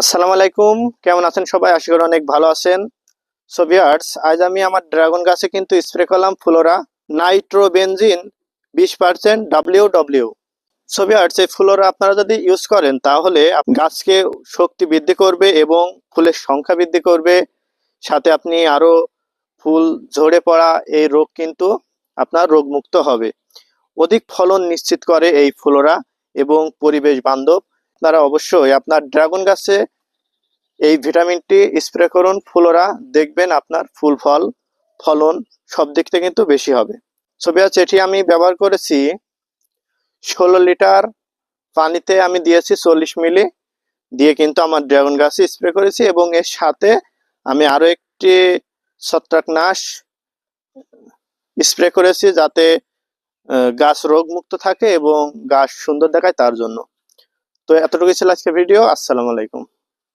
আসসালামু আলাইকুম। কেমন আছেন সবাই? আশা করি অনেক ভালো আছেন। সো আজ আমি আমার ড্রাগন গাছে কিন্তু স্প্রে করলাম ফ্লোরা নাইট্রোবেনজিন বিশ percent W W so viewers এই ফ্লোরা আপনারা যদি ইউজ করেন, তাহলে গাছকে শক্তি বৃদ্ধি করবে এবং ফুলের সংখ্যা বৃদ্ধি করবে। সাথে আপনি আরও ফুল ঝরে পড়া এই রোগ কিন্তু আপনার রোগমুক্ত হবে। অধিক ফলন নিশ্চিত করে এই ফ্লোরা এবং পরিবেশ বান্ধব আপনারা অবশ্যই আপনার ড্রাগন গাছে এই ভিটামিনটি স্প্রে করুন ফুলোরা দেখবেন আপনার ফুল, ফল, ফলন সব দিক থেকে কিন্তু বেশি হবে। আছে এটি আমি ব্যবহার করেছি ষোলো লিটার পানিতে আমি দিয়েছি চল্লিশ মিলি, দিয়ে কিন্তু আমার ড্রাগন গাছে স্প্রে করেছি এবং এর সাথে আমি আরও একটি ছত্রাকনাশ স্প্রে করেছি যাতে গাছ রোগমুক্ত থাকে এবং গাছ সুন্দর দেখায় তার জন্য। তো এতটুকুই ছিল আজকে ভিডিও আসসালামু আলাইকুম।